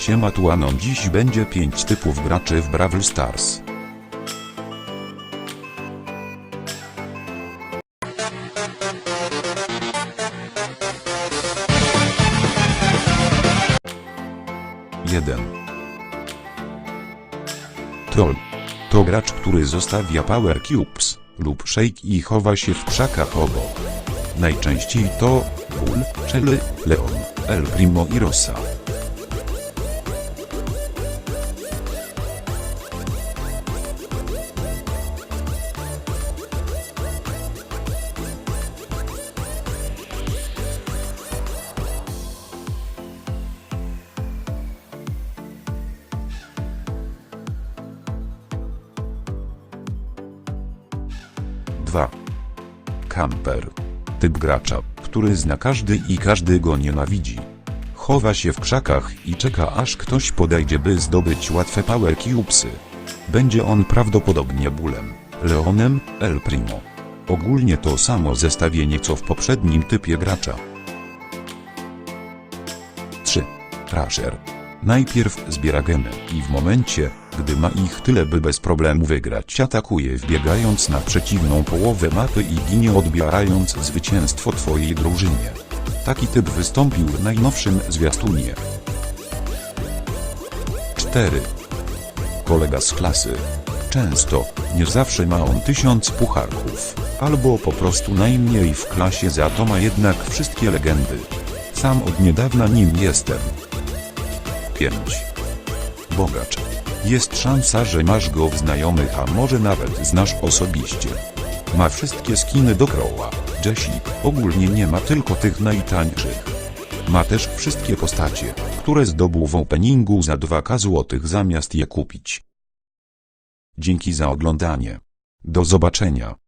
Siema tu Anon dziś będzie 5 typów graczy w Brawl Stars. Jeden. Troll. To gracz, który zostawia Power Cubes lub Shake i chowa się w krzakach obok. Najczęściej to Bull, Shelly, Leon, El Primo i Rosa. Dwa. Camper. Typ gracza, który zna każdy i każdy go nienawidzi. Chowa się w krzakach i czeka aż ktoś podejdzie by zdobyć łatwe power cubesy. Będzie on prawdopodobnie bólem, Leonem, El Primo. Ogólnie to samo zestawienie co w poprzednim typie gracza. 3. Crusher. Najpierw zbiera gemy i w momencie, gdy ma ich tyle by bez problemu wygrać atakuje wbiegając na przeciwną połowę mapy i ginie odbierając zwycięstwo twojej drużynie. Taki typ wystąpił w najnowszym zwiastunie. 4. Kolega z klasy. Często, nie zawsze ma on tysiąc pucharków, albo po prostu najmniej w klasie za to ma jednak wszystkie legendy. Sam od niedawna nim jestem. 5. Bogacz. Jest szansa, że masz go w znajomych, a może nawet znasz osobiście. Ma wszystkie skiny do Crowa, Jessie, ogólnie nie ma tylko tych najtańszych. Ma też wszystkie postacie, które zdobył w openingu za 2k złotych zamiast je kupić. Dzięki za oglądanie. Do zobaczenia.